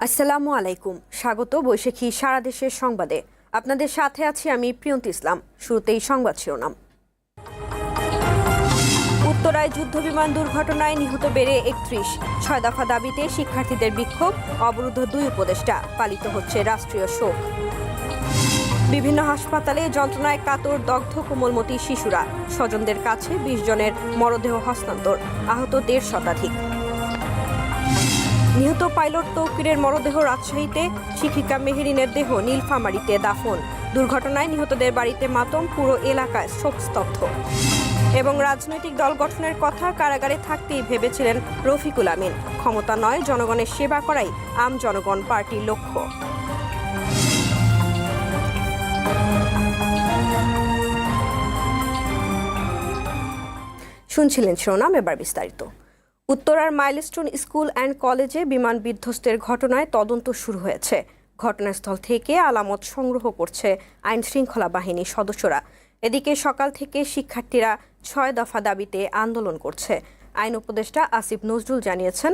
আসসালামু আলাইকুম। স্বাগত বৈশাখী সারা দেশের সংবাদে। আপনাদের সাথে আছি আমি প্রিয়ন্ত ইসলাম। শুরুতেই সংবাদ শিরোনাম। উত্তরায় যুদ্ধবিমান দুর্ঘটনায় নিহত বেড়ে একত্রিশ। ছয় দফা দাবিতে শিক্ষার্থীদের বিক্ষোভ, অবরুদ্ধ দুই উপদেষ্টা। পালিত হচ্ছে রাষ্ট্রীয় শোক। বিভিন্ন হাসপাতালে যন্ত্রণায় কাতর, দগ্ধ, কোমলমতি শিশুরা। স্বজনদের কাছে বিশ জনের মরদেহ হস্তান্তর। আহত দেড় শতাধিক। নিহত পাইলট তৌকিরের মরদেহ রাজশাহীতে, শিক্ষিকা মেহেরিনের দেহ নীলফামারীতে দাফন। দুর্ঘটনায় নিহতদের বাড়িতে মাতম, পুরো এলাকায় শোকস্তব্ধ। এবং রাজনৈতিক দল গঠনের কথা কারাগারে থাকতেই ভেবেছিলেন রফিকুল আমিন। ক্ষমতা নয়, জনগণের সেবা করাই আম জনগণ পার্টির লক্ষ্য। শুনছিলেন শিরোনাম, এবার বিস্তারিত। উত্তরার মাইলস্টোন স্কুল অ্যান্ড কলেজে বিমান বিধ্বস্তের ঘটনায় তদন্ত শুরু হয়েছে। ঘটনাস্থল থেকে আলামত সংগ্রহ করছে আইন শৃঙ্খলা বাহিনীর সদস্যরা। এদিকে সকাল থেকে শিক্ষার্থীরা ছয় দফা দাবিতে আন্দোলন করছে। আইন উপদেষ্টা আসিফ নজরুল জানিয়েছেন,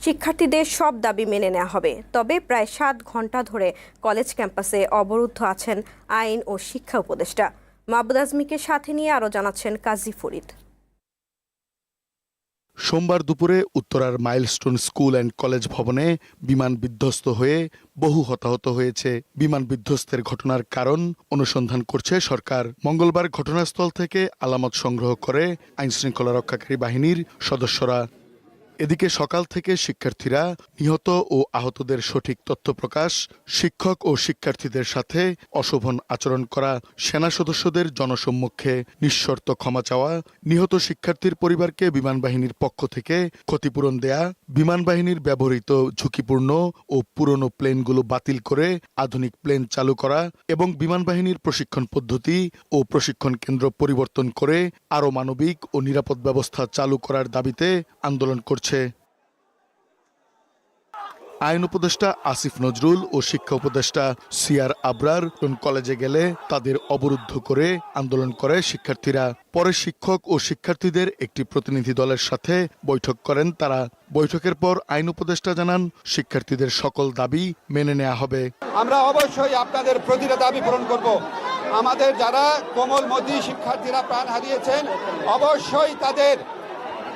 শিক্ষার্থীদের সব দাবি মেনে নেওয়া হবে, তবে প্রায় সাত ঘণ্টা ধরে কলেজ ক্যাম্পাসে অবরুদ্ধ আছেন আইন ও শিক্ষা উপদেষ্টা। মাহবুদ আজমিকে সাথে নিয়ে আরও জানাচ্ছেন কাজী ফরিদ। সোমবার দুপুরে উত্তরার মাইলস্টোন স্কুল অ্যান্ড কলেজ ভবনে বিমান বিধ্বস্ত হয়ে বহু হতাহত হয়েছে। বিমান বিধ্বস্তের ঘটনার কারণ অনুসন্ধান করছে সরকার। মঙ্গলবার ঘটনাস্থল থেকে আলামত সংগ্রহ করে আইনশৃঙ্খলা রক্ষাকারী বাহিনীর সদস্যরা। এদিকে সকাল থেকে শিক্ষার্থীরা নিহত ও আহতদের সঠিক তথ্য প্রকাশ, শিক্ষক ও শিক্ষার্থীদের সাথে অশোভন আচরণ করা, সেনা সদস্যদের জনসম্মুখে নিঃশর্ত ক্ষমা চাওয়া, নিহত শিক্ষার্থীর পরিবারকে বিমান বাহিনীর পক্ষ থেকে ক্ষতিপূরণ দেয়া, বিমান বাহিনীর ব্যবহৃত ঝুঁকিপূর্ণ ও পুরনো প্লেনগুলো বাতিল করে আধুনিক প্লেন চালু করা এবং বিমান বাহিনীর প্রশিক্ষণ পদ্ধতি ও প্রশিক্ষণ কেন্দ্র পরিবর্তন করে আরও মানবিক ও নিরাপদ ব্যবস্থা চালু করার দাবিতে আন্দোলন করছে। আইন উপদেষ্টা আসিফ নজরুল ও শিক্ষা উপদেষ্টা সিয়ার আবরার কোন কলেজে গেলে তাদের অবরুদ্ধ করে আন্দোলন করে শিক্ষার্থীরা। পরে শিক্ষক ও শিক্ষার্থীদের একটি প্রতিনিধি দলের সাথে বৈঠক করেন তারা। বৈঠকের পর আইন উপদেষ্টা জানান, শিক্ষার্থীদের সকল দাবি মেনে নেওয়া হবে। আমরা অবশ্যই আপনাদের প্রতিটা দাবি পূরণ করব। আমাদের যারা কোমলমতি শিক্ষার্থীরা প্রাণ হারিয়েছেন, অবশ্যই তাদের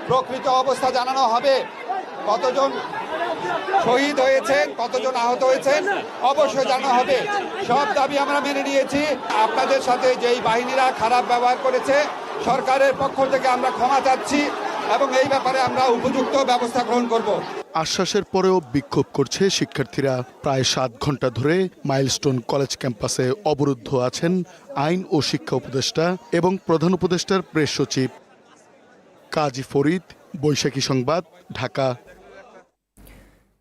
প্রকৃত অবস্থা জানানো হবে। কতজন শহীদ হয়েছেন, কতজন আহত হয়েছেন, অবশ্যই জানা হবে। সব দাবি আমরা মেনে নিয়েছি। আপনাদের সাথে যেই বাহিনীরা খারাপ ব্যবহার করেছে, সরকারের পক্ষ থেকে আমরা ক্ষমা চাচ্ছি এবং এই ব্যাপারে আমরা উপযুক্ত ব্যবস্থা গ্রহণ করব। আশ্বাসের পরেও বিক্ষোভ করছে শিক্ষার্থীরা। প্রায় সাত ঘণ্টা ধরে মাইলস্টোন কলেজ ক্যাম্পাসে অবরুদ্ধ আছেন আইন ও শিক্ষা উপদেষ্টা এবং প্রধান উপদেষ্টার প্রেস সচিব। কাজী ফরিদ বৈশাখী সংবাদ ঢাকা।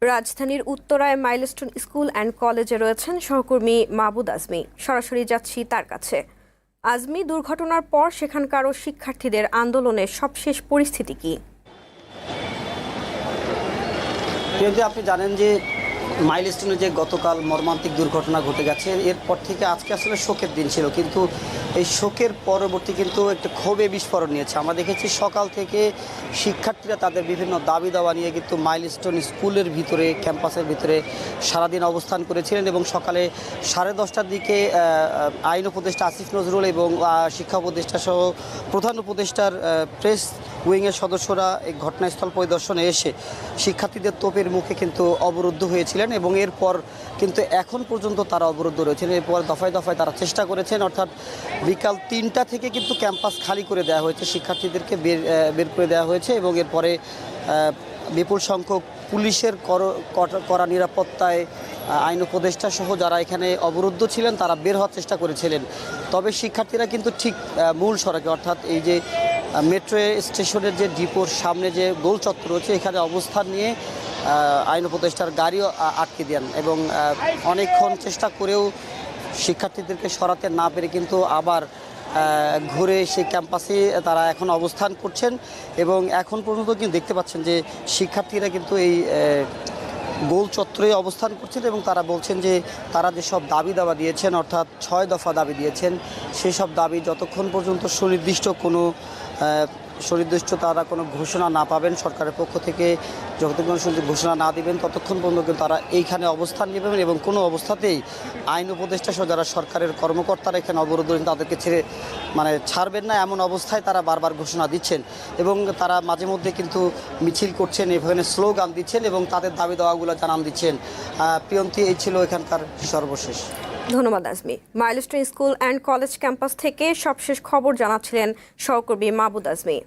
রাজধানীর উত্তরায় মাইলস্টোন স্কুল অ্যান্ড কলেজে রয়েছেন সহকর্মী মাহবুদ আজমি। সরাসরি যাচ্ছি তার কাছে। আজমি দুর্ঘটনার পর সেখানকারও শিক্ষার্থীদের আন্দোলনের সবশেষ পরিস্থিতি কি আপনি জানেন যে মাইলস্টোনে যে গতকাল মর্মান্তিক দুর্ঘটনা ঘটে গেছে, এরপর থেকে আজকে আসলে শোকের দিন ছিল। কিন্তু এই শোকের পরবর্তী কিন্তু একটা ক্ষোভে বিস্ফোরণ নিয়েছে। আমরা দেখেছি সকাল থেকে শিক্ষার্থীরা তাদের বিভিন্ন দাবি দাওয়া নিয়ে কিন্তু মাইলস্টোন স্কুলের ভিতরে, ক্যাম্পাসের ভিতরে সারাদিন অবস্থান করেছিলেন এবং সকালে সাড়ে দশটার দিকে আইন উপদেষ্টা আসিফ নজরুল এবং শিক্ষা উপদেষ্টা সহ প্রধান উপদেষ্টার প্রেস উইংয়ের সদস্যরা এই ঘটনাস্থল পরিদর্শনে এসে শিক্ষার্থীদের তোপের মুখে কিন্তু অবরুদ্ধ হয়েছিলেন এবং এরপর কিন্তু এখন পর্যন্ত তারা অবরুদ্ধ রয়েছেন। এরপর দফায় দফায় তারা চেষ্টা করেছেন, অর্থাৎ বিকাল তিনটা থেকে কিন্তু ক্যাম্পাস খালি করে দেওয়া হয়েছে, শিক্ষার্থীদেরকে বের বের করে দেওয়া হয়েছে এবং এরপরে বিপুল সংখ্যক পুলিশের কর- নিরাপত্তায় আইন উপদেষ্টা সহ যারা এখানে অবরুদ্ধ ছিলেন তারা বের হওয়ার চেষ্টা করেছিলেন। তবে শিক্ষার্থীরা কিন্তু ঠিক মূল সড়কে, অর্থাৎ এই যে মেট্রো স্টেশনের যে ডিপোর সামনে যে গোল চত্বর রয়েছে, এখানে অবস্থান নিয়ে আইন উপদেষ্টার গাড়িও আটকে দেন এবং অনেকক্ষণ চেষ্টা করেও শিক্ষার্থীদেরকে সরাতে না পেরে কিন্তু আবার ঘুরে সেই ক্যাম্পাসে তারা এখন অবস্থান করছেন এবং এখন পর্যন্ত কিন্তু দেখতে পাচ্ছেন যে শিক্ষার্থীরা কিন্তু এই গোল চত্বরে অবস্থান করছেন এবং তারা বলছেন যে তারা যেসব দাবি দাবা দিয়েছেন, অর্থাৎ ছয় দফা দাবি দিয়েছেন সেই সব দাবি যতক্ষণ পর্যন্ত সুনির্দিষ্ট কোনো সুনির্দিষ্ট তারা কোনো ঘোষণা না পাবেন। সরকারের পক্ষ থেকে যতক্ষণ ঘোষণা না দিবেন, ততক্ষণ পর্যন্ত কিন্তু তারা এইখানে অবস্থান নেবেন এবং কোনো অবস্থাতেই আইন উপদেষ্টা সহ যারা সরকারের কর্মকর্তারা এখানে অবরোধ তাদেরকে ছেড়ে মানে ছাড়বেন না এমন অবস্থায় তারা বারবার ঘোষণা দিচ্ছেন। এবং তারা মাঝে মধ্যে কিন্তু মিছিল করছেন, এখানে স্লোগান দিচ্ছেন এবং তাদের দাবি দাওয়াগুলো জানান দিচ্ছেন। প্রিয়ন্তী, এই ছিল এখানকার সর্বশেষ। ধন্যবাদ Azmi. Milestone school and college campus থেকে সবশেষ খবর জানাচ্ছিলেন সহকর্মী মাবুদ আজমি।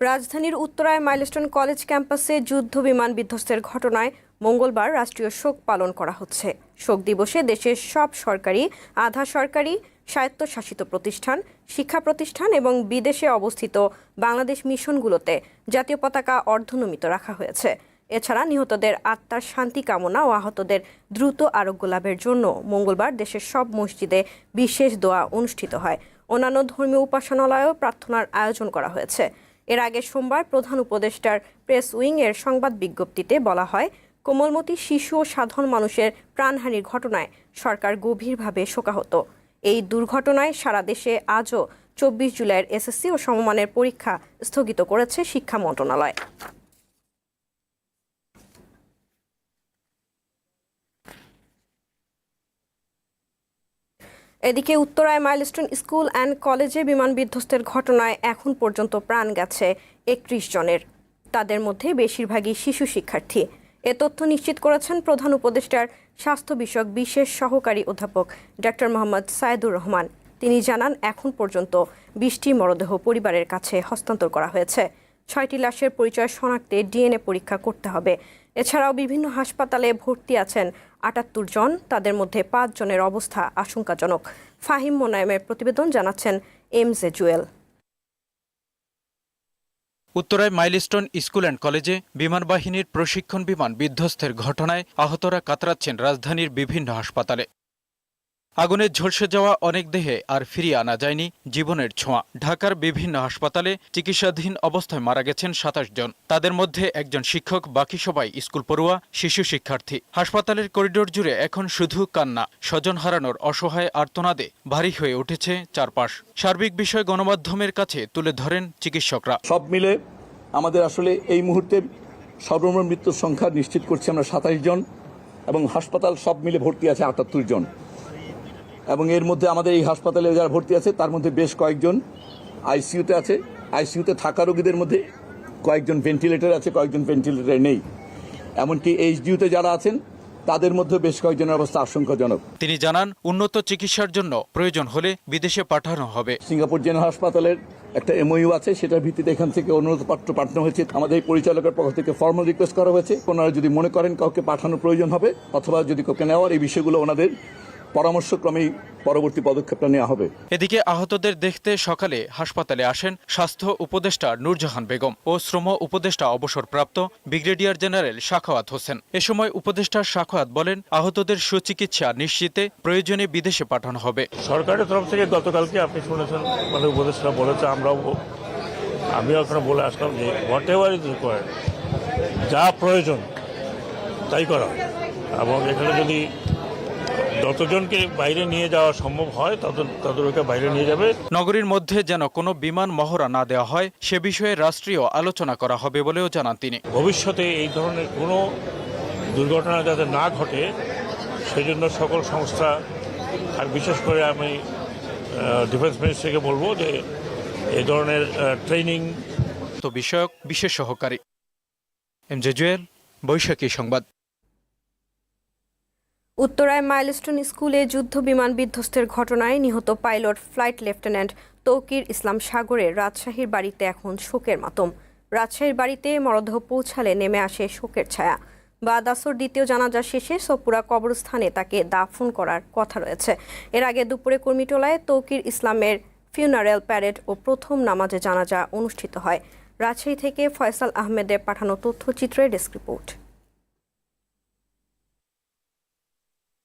রাজধানীর উত্তরায় মাইলস্টোন কলেজ ক্যাম্পাসে যুদ্ধ বিমান বিধ্বস্তের ঘটনায় মঙ্গলবার রাষ্ট্রীয় শোক পালন করা হচ্ছে। শোক দিবসে দেশের সব সরকারি, আধা সরকারি, স্বায়ত্তশাসিত প্রতিষ্ঠান, শিক্ষা প্রতিষ্ঠান এবং বিদেশে অবস্থিত বাংলাদেশ মিশনগুলোতে জাতীয় পতাকা অর্ধনমিত রাখা হয়েছে। এছাড়া নিহতদের আত্মার শান্তি কামনা ও আহতদের দ্রুত আরোগ্য লাভের জন্য মঙ্গলবার দেশের সব মসজিদে বিশেষ দোয়া অনুষ্ঠিত হয়। অন্যান্য ধর্মীয় উপাসনালয়েও প্রার্থনার আয়োজন করা হয়েছে। এর আগে সোমবার প্রধান উপদেষ্টার প্রেস উইং এর সংবাদ বিজ্ঞপ্তিতে বলা হয়, কোমলমতি শিশু ও সাধারণ মানুষের প্রাণহানির ঘটনায় সরকার গভীরভাবে শোকাহত। এই দুর্ঘটনায় সারা দেশে আজও চব্বিশ জুলাইয়ের এসএসসি ও সমমানের পরীক্ষা স্থগিত করেছে শিক্ষা মন্ত্রণালয়। এদিকে উত্তরায় মাইলস্টোন স্কুল অ্যান্ড কলেজে বিমান বিধ্বস্তের ঘটনায় এখন পর্যন্ত প্রাণ গেছে একত্রিশ জনের। তাদের মধ্যে বেশিরভাগই শিশু শিক্ষার্থী। এ তথ্য নিশ্চিত করেছেন প্রধান উপদেষ্টার স্বাস্থ্য বিষয়ক বিশেষ সহকারী অধ্যাপক ডক্টর মোহাম্মদ সায়েদুর রহমান। তিনি জানান, এখন পর্যন্ত বিশটি মরদেহ পরিবারের কাছে হস্তান্তর করা হয়েছে। ছয়টি লাশের পরিচয় শনাক্তে ডিএনএ পরীক্ষা করতে হবে। এছাড়াও বিভিন্ন হাসপাতালে ভর্তি আছেন আটাত্তর জন, তাদের মধ্যে পাঁচ জনের অবস্থা আশঙ্কাজনক। ফাহিম মোনায়েমের প্রতিবেদন জানাচ্ছেন এম জে জুয়েল। উত্তরায় মাইলস্টোন স্কুল অ্যান্ড কলেজে বিমান বাহিনীর প্রশিক্ষণ বিমান বিধ্বস্তের ঘটনায় আহতরা কাতরাচ্ছেন রাজধানীর বিভিন্ন হাসপাতালে। আগুনে ঝলসে যাওয়া অনেক দেহে আর ফিরিয়ে আনা যায়নি জীবনের ছোঁয়া। ঢাকার বিভিন্ন হাসপাতালে চিকিৎসাধীন অবস্থায় মারা গেছেন সাতাশ জন। তাদের মধ্যে একজন শিক্ষক, বাকি সবাই স্কুল পড়ুয়া, শিশু শিক্ষার্থী। হাসপাতালের করিডোর জুড়ে এখন শুধু কান্না, স্বজন হারানোর অসহায় আর্তনাদে ভারী হয়ে উঠেছে চারপাশ। সার্বিক বিষয় গণমাধ্যমের কাছে তুলে ধরেন চিকিৎসকরা। সব মিলে আমাদের আসলে এই মুহূর্তে সর্বমোট মৃত্যুর সংখ্যা নিশ্চিত করছি আমরা সাতাশ জন এবং হাসপাতাল সব মিলে ভর্তি আছে আটাত্তর জন। এবং এর মধ্যে আমাদের এই হাসপাতালে যারা ভর্তি আছে তার মধ্যে বেশ কয়েকজন আইসিইউতে আছে। আইসিইউতে থাকা রোগীদের মধ্যে কয়েকজন ভেন্টিলেটর আছে কয়েকজন ভেন্টিলেটর নেই। এমনকি এইচডিউতে যারা আছেন তাদের মধ্যে বেশ কয়েকজনের অবস্থা আশঙ্কাজনক। তিনি জানান উন্নত চিকিৎসার জন্য প্রয়োজন হলে বিদেশে পাঠানো হবে। সিঙ্গাপুর জেনারেল হাসপাতালের একটা এমওইউ আছে সেটার ভিত্তিতে এখান থেকে অনুরোধ অনুরোধপত্র পাঠানো হয়েছে। আমাদের এই পরিচালকের পক্ষ থেকে ফর্মাল রিকোয়েস্ট করা হয়েছে। ওনারা যদি মনে করেন কাউকে পাঠানোর প্রয়োজন হবে অথবা যদি কাউকে নেওয়ার এই বিষয়গুলো ওনাদের পরামর্শক্রমেই পরবর্তী পদক্ষেপটা নেওয়া হবে। এদিকে আহতদের দেখতে সকালে হাসপাতালে আসেন স্বাস্থ্য উপদেষ্টা নূরজাহান বেগম ও শ্রম উপদেষ্টা অবসরপ্রাপ্ত ব্রিগেডিয়ার জেনারেল শাখাওয়াত হোসেন। এ সময় উপদেষ্টা শাখাওয়াত বলেন আহতদের সুচিকিৎসা নিশ্চিতে প্রয়োজনে বিদেশে পাঠানো হবে। সরকারের তরফ থেকে গতকালকে আপনি শুনেছেন মানে উপদেষ্টা বলেছে আমরাও আমিও ওখানে বলে আসলাম যে হোয়াট এভার ইজ রিকোয়ার্ড যা প্রয়োজন তাই করা। এবং এখানে যদি যতজনকে বাইরে নিয়ে যাওয়া সম্ভব হয় তত ততজনকে বাইরে নিয়ে যাবে। নগরীর মধ্যে যেন কোনো বিমান মহড়া না দেওয়া হয় সে বিষয়ে রাষ্ট্রীয় আলোচনা করা হবে বলেও জানান তিনি। ভবিষ্যতে এই ধরনের কোনো দুর্ঘটনা যাতে না ঘটে সেজন্য সকল সংস্থা আর বিশেষ করে আমি ডিফেন্স মিনিস্ট্রিকে বলব যে এই ধরনের ট্রেনিং তো বিষয়ক বিশেষ সহকারী। এম জে জুয়েল বৈশাখী সংবাদ। উত্তরায় মাইলস্টোন স্কুলে যুদ্ধ বিমান বিধ্বস্তের ঘটনায় নিহত pilot, flight lieutenant Tauqir Islam সাগরের রাজশাহীর বাড়িতে এখন শোকের মাতম। রাজশাহীর বাড়িতে মরদেহ পৌঁছালে নেমে আসে শোকের ছায়া। বা দাসর দ্বিতীয় জানাজা শেষে সপুরা কবরস্থানে তাকে দাফন করার কথা রয়েছে। এর আগে দুপুরে কর্মীটোলায় তৌকির ইসলামের ফিউনারেল প্যারেড ও প্রথম নামাজে জানাজা অনুষ্ঠিত হয়। রাজশাহী থেকে ফয়সাল আহমেদের পাঠানো তথ্যচিত্রের ডেস্ক রিপোর্ট।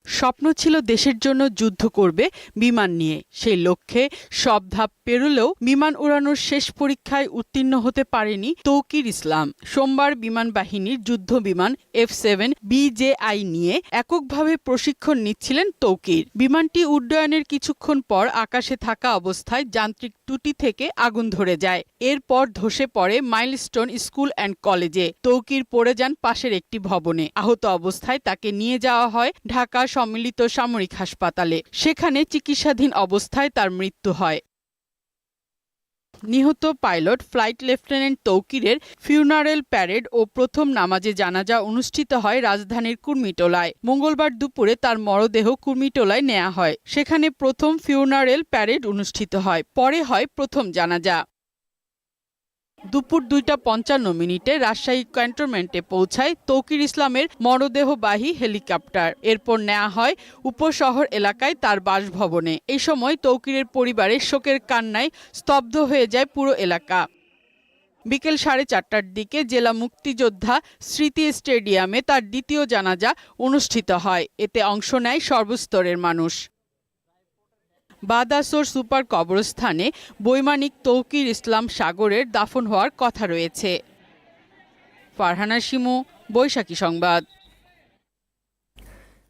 স্বপ্ন ছিল দেশের জন্য যুদ্ধ করবে বিমান নিয়ে। সেই লক্ষ্যে সব ধাপ পেরোলেও বিমান উড়ানোর শেষ পরীক্ষায় উত্তীর্ণ হতে পারেনি তৌকির ইসলাম। সোমবার বিমান বাহিনীর যুদ্ধ বিমান এফ সেভেন বিজেআই নিয়ে এককভাবে প্রশিক্ষণ নিচ্ছিলেন তৌকির। বিমানটি উড্ডয়নের কিছুক্ষণ পর আকাশে থাকা অবস্থায় যান্ত্রিক ত্রুটি থেকে আগুন ধরে যায়। এরপর ধসে পড়ে মাইলস্টোন স্কুল অ্যান্ড কলেজে। তৌকির পড়ে যান পাশের একটি ভবনে। আহত অবস্থায় তাকে নিয়ে যাওয়া হয় ঢাকা সম্মিলিত সামরিক হাসপাতালে। সেখানে চিকিৎসাধীন অবস্থায় তার মৃত্যু হয়। নিহত পাইলট ফ্লাইট লেফটেন্যান্ট তৌকিরের ফিউনারেল প্যারেড ও প্রথম নামাজে জানাজা অনুষ্ঠিত হয় রাজধানীর কুর্মিটোলায়। মঙ্গলবার দুপুরে তার মরদেহ কুর্মিটোলায় নেওয়া হয়। সেখানে প্রথম ফিউনারেল প্যারেড অনুষ্ঠিত হয়, পরে হয় প্রথম জানাজা। দুপুর দুইটা পঞ্চান্ন মিনিটে রাজশাহী ক্যান্টনমেন্টে পৌঁছায় তৌকির ইসলামের মরদেহবাহী হেলিকপ্টার। এরপর নেওয়া হয় উপশহর এলাকায় তার বাসভবনে। এই সময় তৌকিরের পরিবারের শোকের কান্নায় স্তব্ধ হয়ে যায় পুরো এলাকা। বিকেল সাড়ে চারটার দিকে জেলা মুক্তিযোদ্ধা স্মৃতি স্টেডিয়ামে তার দ্বিতীয় জানাজা অনুষ্ঠিত হয়। এতে অংশ নেয় সর্বস্তরের মানুষ। বাদাসোর সুপার কবরস্থানে বৈমানিক তৌকির ইসলাম সাগরের দাফন হওয়ার কথা রয়েছে। ফারহানা শিমু, বৈশাখী সংবাদ।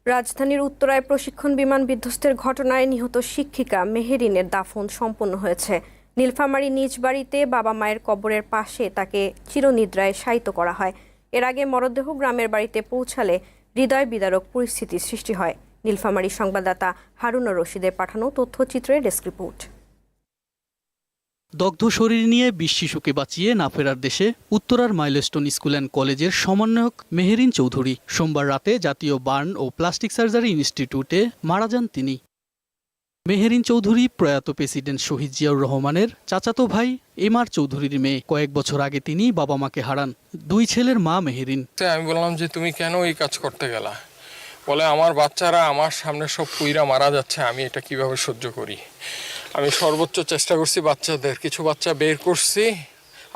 রাজধানীর উত্তরায় প্রশিক্ষণ বিমান বিধ্বস্তের ঘটনায় নিহত শিক্ষিকা মেহেরিনের দাফন সম্পন্ন হয়েছে। নীলফামারী নিজ বাড়িতে বাবা মায়ের কবরের পাশে তাকে চিরনিদ্রায় শায়িত করা হয়। এর আগে মরদেহ গ্রামের বাড়িতে পৌঁছালে হৃদয় বিদারক পরিস্থিতির সৃষ্টি হয়। নীলফামারী সংবাদদাতা হারুনা রশিদের পাঠানো তথ্যচিত্রের ডেস্ক রিপোর্ট। দগ্ধ শরীর নিয়ে বিশ শিশুকে বাঁচিয়ে না ফেরার দেশে উত্তরার মাইলস্টোন স্কুল অ্যান্ড কলেজের সমন্বয়ক মেহেরিন চৌধুরী। সোমবার রাতে জাতীয় বার্ন ও প্লাস্টিক সার্জারি ইনস্টিটিউটে মারা যান তিনি। মেহেরিন চৌধুরী প্রয়াত প্রেসিডেন্ট শহীদ জিয়াউর রহমানের চাচাতো ভাই এম আর চৌধুরীর মেয়ে। কয়েক বছর আগে তিনি বাবা মাকে হারান। দুই ছেলের মা মেহেরিন। আমি বললাম যে তুমি কেন এই কাজ করতে গেলা? বলে আমার বাচ্চারা আমার সামনে সব পুইরা মারা যাচ্ছে, আমি এটা কীভাবে সহ্য করি? আমি সর্বোচ্চ চেষ্টা করছি বাচ্চাদের, কিছু বাচ্চা বের করছি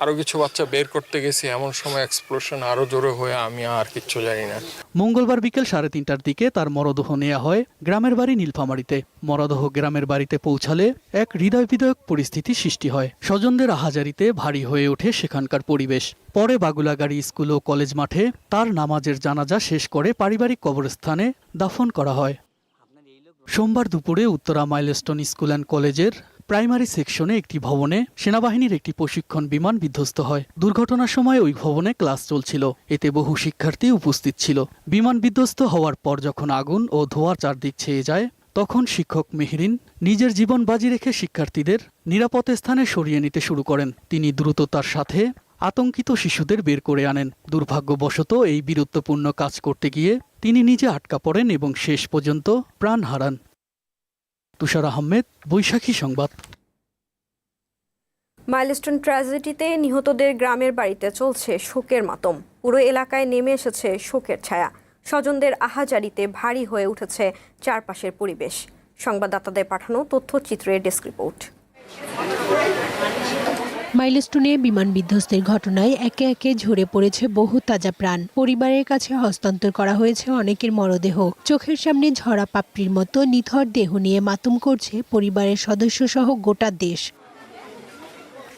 আরও কিছু বাচ্চা বের করতে গেছি, এমন সময় এক্সপ্লোশন আরও জোরে হয়ে আমি আর কিচ্ছু জানি না। মঙ্গলবার বিকেল সাড়ে তিনটার দিকে তার মরদেহ নেওয়া হয় গ্রামের বাড়ি নীলফামারীতে। মরদেহ গ্রামের বাড়িতে পৌঁছালে এক হৃদয় বিদয়ক পরিস্থিতি সৃষ্টি হয়। স্বজনদের আহাজারিতে ভারী হয়ে ওঠে সেখানকার পরিবেশ। পরে বাগুলাগাড়ি স্কুল ও কলেজ মাঠে তার নামাজের জানাজা শেষ করে পারিবারিক কবরস্থানে দাফন করা হয়। সোমবার দুপুরে উত্তরা মাইলস্টোন স্কুল অ্যান্ড কলেজের প্রাইমারি সেকশনে একটি ভবনে সেনাবাহিনীর একটি প্রশিক্ষণ বিমান বিধ্বস্ত হয়। দুর্ঘটনার সময় ওই ভবনে ক্লাস চলছিল। এতে বহু শিক্ষার্থী উপস্থিত ছিল। বিমান বিধ্বস্ত হওয়ার পর যখন আগুন ও ধোঁয়ার চারদিক ছেয়ে যায়, তখন শিক্ষক মেহরিন নিজের জীবন বাজি রেখে শিক্ষার্থীদের নিরাপদ স্থানে সরিয়ে নিতে শুরু করেন। তিনি দ্রুততার সাথে আতঙ্কিত শিশুদের বের করে আনেন। দুর্ভাগ্যবশত এই বীরত্বপূর্ণ কাজ করতে গিয়ে তিনি নিজে আটকা পড়েন এবং শেষ পর্যন্ত প্রাণ হারান। তুষার আহমেদ, বৈশাখী সংবাদ। মাইলস্টোন ট্র্যাজেডিতে নিহতদের গ্রামের বাড়িতে চলছে শোকের মাতম। পুরো এলাকায় নেমে এসেছে শোকের ছায়া। স্বজনদের আহাজারিতে ভারী হয়ে উঠেছে চারপাশের পরিবেশ। সংবাদদাতাদের পাঠানো তথ্যচিত্রের ডেস্ক রিপোর্ট। মাইলস্টোনে বিমান বিধ্বস্তের ঘটনায় একে একে ঝরে পড়েছে বহু তাজা প্রাণ। পরিবারের কাছে হস্তান্তর করা হয়েছে অনেকের মরদেহ। চোখের সামনে ঝরা পাপড়ির মতো নিথর দেহ নিয়ে মাতুম করছে পরিবারের সদস্য সহ গোটা দেশ।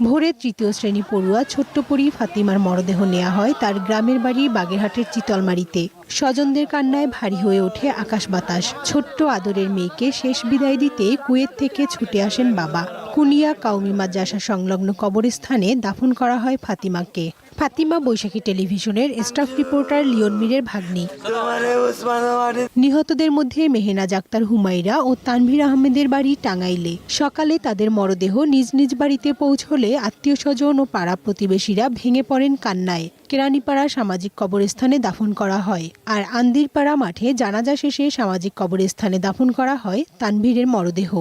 ভোরে তৃতীয় শ্রেণি পড়ুয়া ছোট্ট পরি ফাতিমার মরদেহ নেওয়া হয় তার গ্রামের বাড়ি বাগেরহাটের চিতলমারিতে। স্বজনদের কান্নায় ভারী হয়ে ওঠে আকাশ বাতাস। ছোট্ট আদরের মেয়েকে শেষ বিদায় দিতে কুয়েত থেকে ছুটে আসেন বাবা। কুনিয়া কাউমি মাদ্রাসা সংলগ্ন কবরস্থানে দাফন করা হয় ফাতিমাকে। ফাতিমা বৈশাখী টেলিভিশনের স্টাফ রিপোর্টার লিওন মীরের ভাগ্নি। নিহতদের মধ্যে মেহেনাজ আক্তার হুমাইরা ও তানভীর আহমেদের বাড়ি টাঙ্গাইলে। সকালে তাদের মরদেহ নিজ নিজ বাড়িতে পৌঁছলে আত্মীয় স্বজন ও পাড়া প্রতিবেশীরা ভেঙে পড়েন কান্নায়। কেরানীপাড়া সামাজিক কবরস্থানে দাফন করা হয়। আর আন্দিরপাড়া মাঠে জানাজা শেষে সামাজিক কবরস্থানে দাফন করা হয় তানভীরের মরদেহ।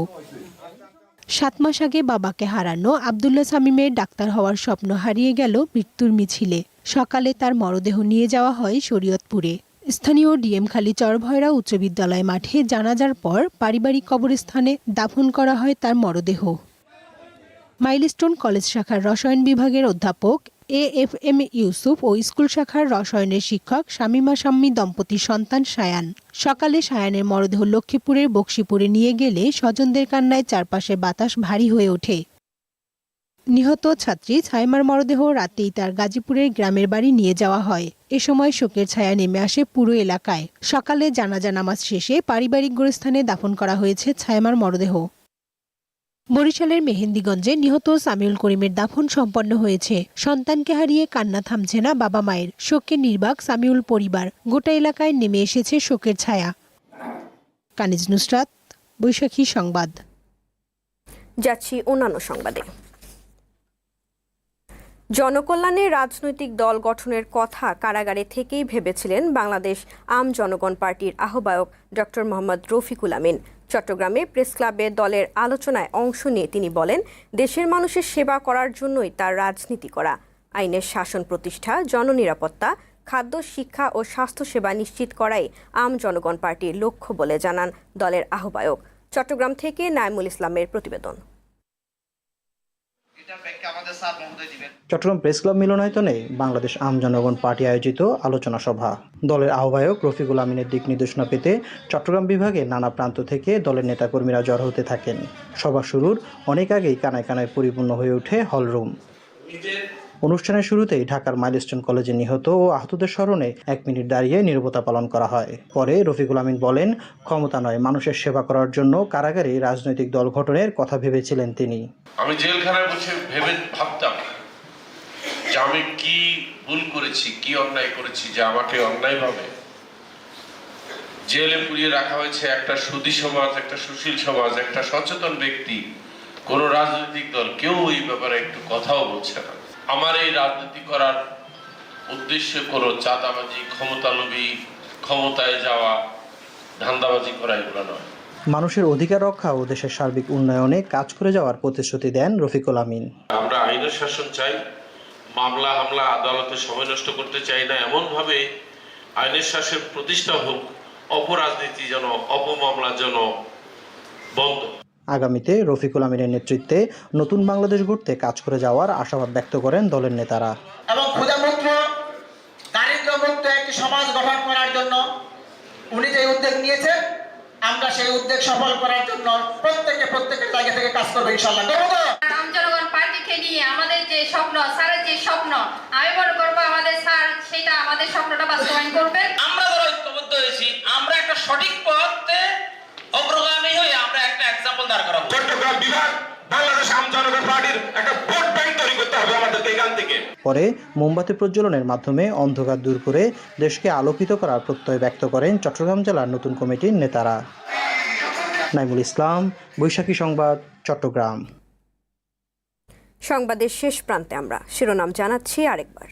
সাত মাস আগে বাবাকে হারানো আবদুল্লাহ সামিমের ডাক্তার হওয়ার স্বপ্ন হারিয়ে গেল মৃত্যুর মিছিলে। সকালে তার মরদেহ নিয়ে যাওয়া হয় শরীয়তপুরে। স্থানীয় ডিএমখালী চরভয়রা উচ্চ বিদ্যালয় মাঠে জানাজার পর পারিবারিক কবরস্থানে দাফন করা হয় তার মরদেহ। মাইলস্টোন কলেজ শাখার রসায়ন বিভাগের অধ্যাপক এ এফ এম ইউসুফ ও স্কুল শাখার রসায়নের শিক্ষক শামীমা শাম্মী দম্পতির সন্তান সায়ান। সকালে সায়ানের মরদেহ লক্ষ্মীপুরের বক্সিপুরে নিয়ে গেলে স্বজনদের কান্নায় চারপাশে বাতাস ভারী হয়ে ওঠে। নিহত ছাত্রী ছাইমার মরদেহ রাতেই তার গাজীপুরের গ্রামের বাড়ি নিয়ে যাওয়া হয়। এ সময় শোকের ছায়া নেমে আসে পুরো এলাকায়। সকালে জানাজা নামাজ শেষে পারিবারিক গোরস্থানে দাফন করা হয়েছে ছাইমার মরদেহ। বরিশালের মেহেন্দিগঞ্জে নিহত সামিউল করিমের দাফন সম্পন্ন হয়েছে। সন্তানকে হারিয়ে কান্না থামছে না বাবা মায়ের। শোকে নির্বাক সামিউল পরিবার। গোটা এলাকায় নেমে এসেছে শোকের ছায়া। কানিজ নুসরাত, বৈশাখী সংবাদ। যাচ্ছি অন্যান্য সংবাদে। জনকল্যাণে রাজনৈতিক দল গঠনের কথা কারাগারে থেকেই ভেবেছিলেন বাংলাদেশ আম জনগণ পার্টির আহ্বায়ক ডক্টর মোহাম্মদ রফিকুল আমিন। চট্টগ্রামে প্রেস ক্লাবে দলের আলোচনায় অংশ নিয়ে তিনি বলেন, দেশের মানুষের সেবা করার জন্যই তার রাজনীতি করা। আইনের শাসন প্রতিষ্ঠা, জননিরাপত্তা, খাদ্য, শিক্ষা ও স্বাস্থ্যসেবা নিশ্চিত করাই আম জনগণ পার্টির লক্ষ্য বলে জানান দলের আহ্বায়ক। চট্টগ্রাম থেকে নাইমুল ইসলামের প্রতিবেদন। চট্টগ্রাম প্রেস ক্লাব মিলনায়তনে বাংলাদেশ আম জনগণ পার্টি আয়োজিত আলোচনা সভা। দলের আহ্বায়ক রফিকুল আমিনের দিক নির্দেশনা পেতে চট্টগ্রাম বিভাগে নানা প্রান্ত থেকে দলের নেতাকর্মীরা জড় হতে থাকেন। সভা শুরুর অনেক আগেই কানায় কানায় পরিপূর্ণ হয়ে ওঠে হলরুম। অনুষ্ঠানের শুরুতেই ঢাকার মাইলস্টোন কলেজে নিহত ও আহতদের স্মরণে এক মিনিট দাঁড়িয়ে নীরবতা পালন করা হয়। পরে রফিকুল আমিন বলেন, ক্ষমতা নয়, মানুষের সেবা করার জন্য কারাগারে রাজনৈতিক দল গঠনের কথা ভেবেছিলেন তিনি। আমি জেলখানায় বসে ভেবে ভাবতাম যে আমি কি ভুল করেছি কি অন্যায় করেছি যে আমাকে অন্যায়ভাবে জেলে পুড়িয়ে রাখা হয়েছে একটা সুদী সমাজ একটা সুশীল সমাজ একটা সচেতন ব্যক্তি কোন রাজনৈতিক দল। কেউ এই ব্যাপারে একটু কথাও বলছে না। আমার এই রাজনীতি করার উদ্দেশ্য কোনো চাঁদাবাজি ক্ষমতালোভী ক্ষমতায় যাওয়া ধান্দাবাজি করা এগুলো নয়। মানুষের অধিকার রক্ষা ও দেশের সার্বিক উন্নয়নে কাজ করে যাওয়ার প্রতিশ্রুতি দেন রফিকুল আমিন। আমরা আইনের শাসন চাই। মামলা হামলা আদালতে সময় নষ্ট করতে চাই না এমন ভাবে আইনের শাসন প্রতিষ্ঠা হোক অপরাজনীতি যেন অপমামলা যেন বন্ধ। আগামীতে রফিকুল আমিনের নেতৃত্বে নতুন বাংলাদেশ গড়তে কাজ করে যাওয়ার আশাবাদ ব্যক্ত করেন দলের নেতারা। এবং ক্ষুধামুক্ত দারিদ্র্যমুক্ত একটি সমাজ গঠন করার জন্য উনি যে উদ্যোগ নিয়েছেন আমরা সেই উদ্যোগ সফল করার জন্য প্রত্যেকে প্রত্যেকের জায়গা থেকে কাজ করব ইনশাল্লাহ করব তো? আম জনগণ পার্টিকে নিয়ে আমাদের যে স্বপ্ন স্যারের যে স্বপ্ন আমি মনে করব আমাদের স্যার সেটা আমাদের স্বপ্নটা বাস্তবায়ন করবেন আমরা যারা ঐক্যবদ্ধ হয়েছি আমরা একটা সঠিক পথে অগ্রগামী হয়ে আমরা একটা এক্সাম্পল দাঁড় করাবো। চট্টগ্রাম বিভাগ বাংলাদেশ আম জনগণ পার্টির একটা ভোট ব্যাংক তৈরি করতে হবে আমাদেরকে এখান থেকে। পরে মোমবাতি প্রজ্বলনের মাধ্যমে অন্ধকার দূর করে দেশকে আলোকিত করার প্রত্যয় ব্যক্ত করেন চট্টগ্রাম জেলার নতুন কমিটির নেতারা। নাইমুল ইসলাম বৈশাখী সংবাদ চট্টগ্রাম। সংবাদের শেষ প্রান্তে আমরা শিরোনাম জানাচ্ছি আরেকবার।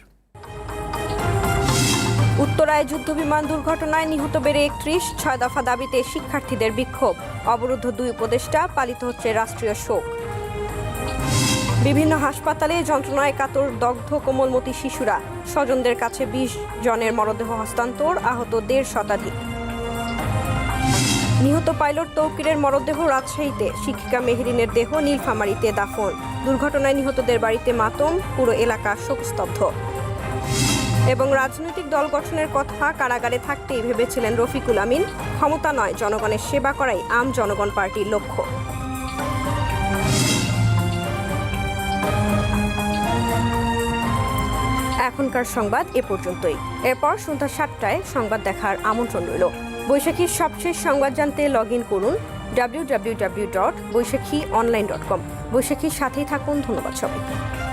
উত্তরায় যুদ্ধবিমান দুর্ঘটনায় নিহত বেড়ে একত্রিশ, ছয় দফা দাবিতে শিক্ষার্থীদের বিক্ষোভ। অবরুদ্ধ দুই উপদেষ্টা পালিত হচ্ছে রাষ্ট্রীয় শোক। বিভিন্ন হাসপাতালে যন্ত্রণায় কাতর দগ্ধ কোমলমতি শিশুরা। স্বজনদের কাছে বিশ জনের মরদেহ হস্তান্তর, আহত দেড় শতাধিক। নিহত পাইলট তৌকিরের মরদেহ রাজশাহীতে। শিক্ষিকা মেহরিনের দেহ নীলফামারীতে দাফন। দুর্ঘটনায় নিহতদের বাড়িতে মাতম, পুরো এলাকা শোকস্তব্ধ। এবং রাজনৈতিক দল গঠনের কথা কারাগারে থাকতেই ভেবেছিলেন রফিকুল আমিন। ক্ষমতা নয়, জনগণের সেবা করাই আম জনগণ পার্টির লক্ষ্য। এখনকার সংবাদ এ পর্যন্তই। এরপর সন্ধ্যা সাতটায় সংবাদ দেখার আমন্ত্রণ রইল। বৈশাখীর সবশেষ সংবাদ জানতে লগ ইন করুন W W W dot Baishakhi online dot com বৈশাখীর সাথেই থাকুন, ধন্যবাদ সবাইকে।